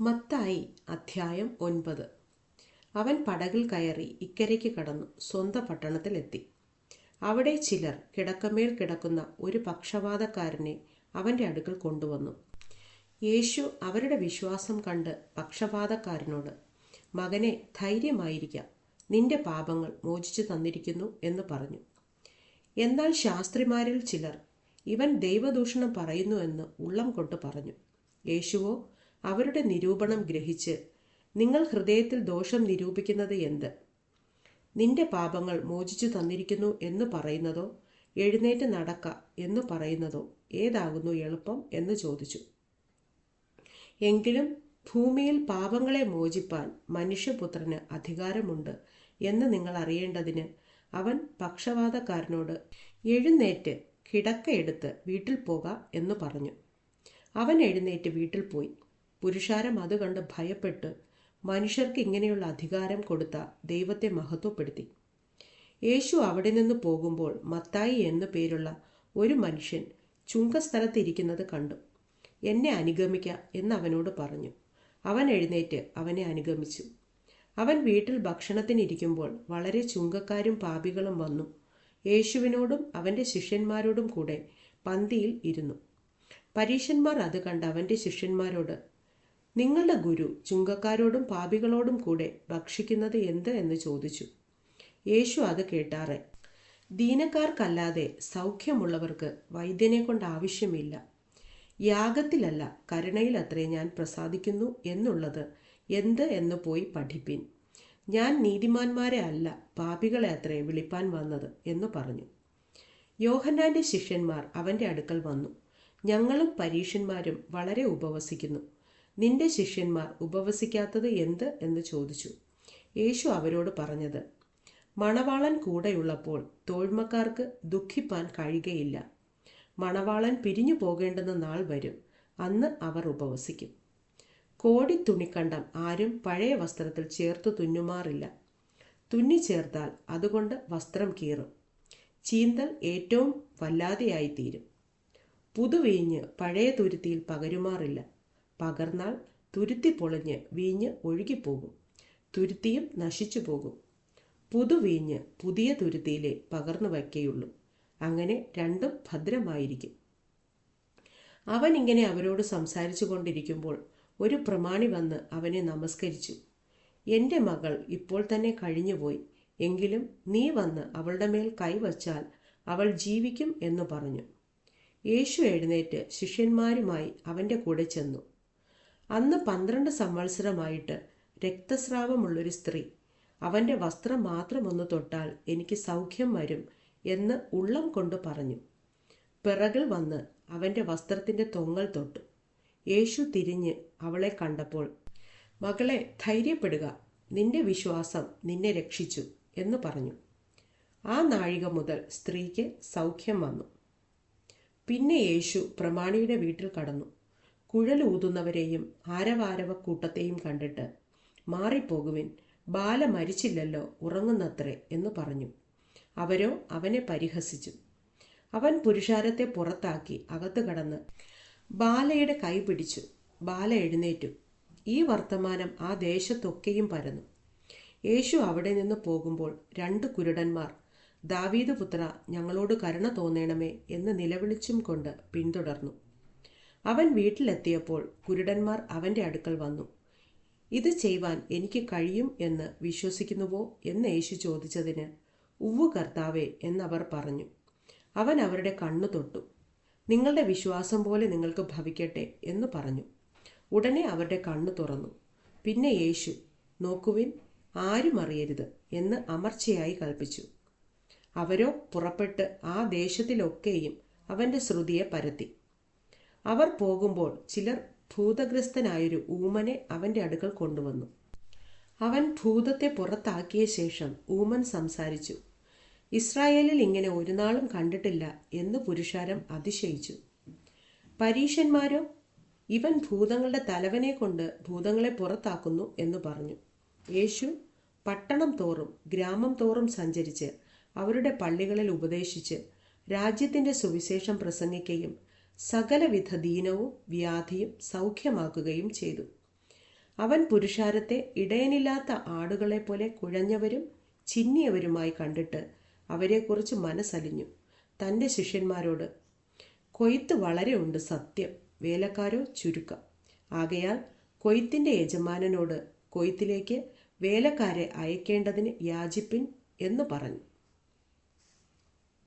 മത്തായി അധ്യായം ഒൻപത്. അവൻ പടകിൽ കയറി ഇക്കരയ്ക്ക് കടന്നു സ്വന്തം പട്ടണത്തിലെത്തി അവിടെ ചിലർ കിടക്കമേൽ കിടക്കുന്ന ഒരു പക്ഷപാതക്കാരനെ അവന്റെ അടുക്കൽ കൊണ്ടുവന്നു. യേശു അവരുടെ വിശ്വാസം കണ്ട് പക്ഷപാതക്കാരനോട് മകനെ ധൈര്യമായിരിക്കാം. നിന്റെ പാപങ്ങൾ മോചിച്ചു തന്നിരിക്കുന്നു എന്ന് പറഞ്ഞു. എന്നാൽ ശാസ്ത്രിമാരിൽ ചിലർ ഇവൻ ദൈവദൂഷണം പറയുന്നു എന്ന് ഉള്ളം കൊണ്ട് പറഞ്ഞു. യേശുവോ അവരുടെ നിരൂപണം ഗ്രഹിച്ച് നിങ്ങൾ ഹൃദയത്തിൽ ദോഷം നിരൂപിക്കുന്നത് എന്ത്? നിന്റെ പാപങ്ങൾ മോചിച്ചു തന്നിരിക്കുന്നു എന്ന് പറയുന്നതോ എഴുന്നേറ്റ് നടക്ക എന്ന് പറയുന്നതോ ഏതാകുന്നു എളുപ്പം എന്ന് ചോദിച്ചു. എങ്കിലും ഭൂമിയിൽ പാപങ്ങളെ മോചിപ്പാൻ മനുഷ്യപുത്രന് അധികാരമുണ്ട് എന്ന് നിങ്ങൾ അറിയേണ്ടതിന് അവൻ പക്ഷവാതക്കാരനോട് എഴുന്നേറ്റ് കിടക്കയെടുത്ത് വീട്ടിൽ പോക എന്ന് പറഞ്ഞു. അവൻ എഴുന്നേറ്റ് വീട്ടിൽ പോയി. പുരുഷാരം അത് കണ്ട് ഭയപ്പെട്ട് മനുഷ്യർക്ക് ഇങ്ങനെയുള്ള അധികാരം കൊടുത്ത ദൈവത്തെ മഹത്വപ്പെടുത്തി. യേശു അവിടെ നിന്ന് പോകുമ്പോൾ മത്തായി എന്നു പേരുള്ള ഒരു മനുഷ്യൻ ചുങ്കസ്ഥലത്തിരിക്കുന്നത് കണ്ടു. എന്നെ അനുഗമിക്ക എന്ന് അവനോട് പറഞ്ഞു. അവൻ എഴുന്നേറ്റ് അവനെ അനുഗമിച്ചു. അവൻ വീട്ടിൽ ഭക്ഷണത്തിനിരിക്കുമ്പോൾ വളരെ ചുങ്കക്കാരും പാപികളും വന്നു. യേശുവിനോടും അവന്റെ ശിഷ്യന്മാരോടും കൂടെ പന്തിയിൽ ഇരുന്നു. പരീശന്മാർ അത് കണ്ട് അവന്റെ ശിഷ്യന്മാരോട് നിങ്ങളുടെ ഗുരു ചുങ്കക്കാരോടും പാപികളോടും കൂടെ ഭക്ഷിക്കുന്നത് എന്ത് എന്ന് ചോദിച്ചു. യേശു അത് കേട്ടാറെ. ദീനക്കാർക്കല്ലാതെ സൗഖ്യമുള്ളവർക്ക് വൈദ്യനെ കൊണ്ട് ആവശ്യമില്ല. യാഗത്തിലല്ല കരുണയിലത്രേ ഞാൻ പ്രസാദിക്കുന്നു എന്നുള്ളത് എന്ത് എന്ന് പോയി പഠിപ്പിൻ. ഞാൻ നീതിമാന്മാരെ അല്ല പാപികളെ അത്രേ വിളിപ്പാൻ വന്നത് എന്ന് പറഞ്ഞു. യോഹന്നാന്റെ ശിഷ്യന്മാർ അവന്റെ അടുക്കൽ വന്നു. ഞങ്ങളും പരീഷന്മാരും വളരെ ഉപവസിക്കുന്നു. നിന്റെ ശിഷ്യന്മാർ ഉപവസിക്കാത്തത് എന്ത് എന്ന് ചോദിച്ചു. യേശു അവരോട് പറഞ്ഞത് മണവാളൻ കൂടെയുള്ളപ്പോൾ തോഴ്മക്കാർക്ക് ദുഃഖിപ്പാൻ കഴിയുകയില്ല. മണവാളൻ പിരിഞ്ഞു പോകേണ്ടുന്ന നാൾ വരും അന്ന് അവർ ഉപവസിക്കും. കോടി തുണിക്കണ്ടം ആരും പഴയ വസ്ത്രത്തിൽ ചേർത്ത് തുന്നുമാറില്ല. തുന്നി ചേർത്താൽ അതുകൊണ്ട് വസ്ത്രം കീറും. ചീന്തൽ ഏറ്റവും വല്ലാതെയായിത്തീരും. പുതുവീഞ്ഞ് പഴയ തുരുത്തിയിൽ പകരുമാറില്ല. പകർന്നാൽ തുരുത്തി പൊളിഞ്ഞ് വീഞ്ഞ് ഒഴുകിപ്പോകും. തുരുത്തിയും നശിച്ചു പോകും. പുതുവീഞ്ഞ് പുതിയ തുരുത്തിയിലെ പകർന്നു വയ്ക്കുകയുള്ളൂ അങ്ങനെ രണ്ടും ഭദ്രമായിരിക്കും. അവൻ ഇങ്ങനെ അവരോട് സംസാരിച്ചു കൊണ്ടിരിക്കുമ്പോൾ ഒരു പ്രമാണി വന്ന് അവനെ നമസ്കരിച്ചു. എന്റെ മകൾ ഇപ്പോൾ തന്നെ കഴിഞ്ഞുപോയി. എങ്കിലും നീ വന്ന് അവളുടെ മേൽ കൈവച്ചാൽ അവൾ ജീവിക്കും എന്ന് പറഞ്ഞു. യേശു എഴുന്നേറ്റ് ശിഷ്യന്മാരുമായി അവന്റെ കൂടെ ചെന്നു. അന്ന് പന്ത്രണ്ട് സംവത്സരമായിട്ട് രക്തസ്രാവമുള്ളൊരു സ്ത്രീ. അവന്റെ വസ്ത്രം മാത്രം ഒന്ന് തൊട്ടാൽ എനിക്ക് സൗഖ്യം വരും എന്ന് ഉള്ളം കൊണ്ട് പറഞ്ഞു. പിറകിൽ വന്ന് അവന്റെ വസ്ത്രത്തിന്റെ തൊങ്ങൽ തൊട്ടു. യേശു തിരിഞ്ഞ് അവളെ കണ്ടപ്പോൾ മകളെ ധൈര്യപ്പെടുക. നിന്റെ വിശ്വാസം നിന്നെ രക്ഷിച്ചു എന്ന് പറഞ്ഞു. ആ നാഴിക മുതൽ സ്ത്രീക്ക് സൗഖ്യം വന്നു. പിന്നെ യേശു പ്രമാണിയുടെ വീട്ടിൽ കടന്നു. കുഴലൂതുന്നവരെയും ആരവാരവ കൂട്ടത്തെയും കണ്ടിട്ട് മാറിപ്പോകുവിൻ. ബാല മരിച്ചില്ലല്ലോ ഉറങ്ങുന്നത്രേ എന്ന് പറഞ്ഞു. അവരോ അവനെ പരിഹസിച്ചു. അവൻ പുരുഷാരത്തെ പുറത്താക്കി അകത്ത് കടന്ന് ബാലയുടെ കൈ പിടിച്ചു. ബാല എഴുന്നേറ്റു. ഈ വർത്തമാനം ആ ദേശത്തൊക്കെയും പരന്നു. യേശു അവിടെ നിന്ന് പോകുമ്പോൾ രണ്ട് കുരുടന്മാർ ദാവീദ് പുത്ര ഞങ്ങളോട് കരുണ തോന്നേണമേ എന്ന് നിലവിളിച്ചും കൊണ്ട് പിന്തുടർന്നു. അവൻ വീട്ടിലെത്തിയപ്പോൾ കുരുടന്മാർ അവന്റെ അടുക്കൽ വന്നു. ഇത് ചെയ്യുവാൻ എനിക്ക് കഴിയും എന്ന് വിശ്വസിക്കുന്നുവോ? എന്ന് യേശു ചോദിച്ചതിന് ഉവ്വു കർത്താവേ എന്നവർ പറഞ്ഞു. അവൻ അവരുടെ കണ്ണു തൊട്ടു. നിങ്ങളുടെ വിശ്വാസം പോലെ നിങ്ങൾക്ക് ഭവിക്കട്ടെ എന്ന് പറഞ്ഞു. ഉടനെ അവരുടെ കണ്ണു തുറന്നു. പിന്നെ യേശു നോക്കുവിൻ ആരും അറിയരുത് എന്ന് അമർച്ചയായി കൽപ്പിച്ചു അവരോ പുറപ്പെട്ട് ആ ദേശത്തിലൊക്കെയും അവന്റെ ശ്രുതിയെ പരത്തി. അവർ പോകുമ്പോൾ ചിലർ ഭൂതഗ്രസ്തനായൊരു ഊമനെ അവന്റെ അടുക്കൽ കൊണ്ടുവന്നു. അവൻ ഭൂതത്തെ പുറത്താക്കിയ ശേഷം ഊമൻ സംസാരിച്ചു ഇസ്രായേലിൽ ഇങ്ങനെ ഒരു നാളും കണ്ടിട്ടില്ല എന്ന് പുരുഷാരം അതിശയിച്ചു. പരീഷന്മാരോ ഇവൻ ഭൂതങ്ങളുടെ തലവനെ കൊണ്ട് ഭൂതങ്ങളെ പുറത്താക്കുന്നു എന്ന് പറഞ്ഞു. യേശു പട്ടണം തോറും ഗ്രാമം തോറും സഞ്ചരിച്ച് അവരുടെ പള്ളികളിൽ ഉപദേശിച്ച് രാജ്യത്തിന്റെ സുവിശേഷം പ്രസംഗിക്കുകയും സകലവിധ ദീനവും വ്യാധിയും സൗഖ്യമാക്കുകയും ചെയ്തു. അവൻ പുരുഷാരത്തെ ഇടയനില്ലാത്ത ആടുകളെ പോലെ കുഴഞ്ഞവരും ചിന്നിയവരുമായി കണ്ടിട്ട് അവരെക്കുറിച്ച് മനസ്സലിഞ്ഞു. തന്റെ ശിഷ്യന്മാരോട് കൊയ്ത്ത് വളരെ ഉണ്ട് സത്യം വേലക്കാരോ ചുരുക്കം. ആകയാൽ കൊയ്ത്തിന്റെ യജമാനനോട് കൊയ്ത്തിലേക്ക് വേലക്കാരെ അയക്കേണ്ടതിന് യാചിപ്പിൻ എന്ന് പറഞ്ഞു.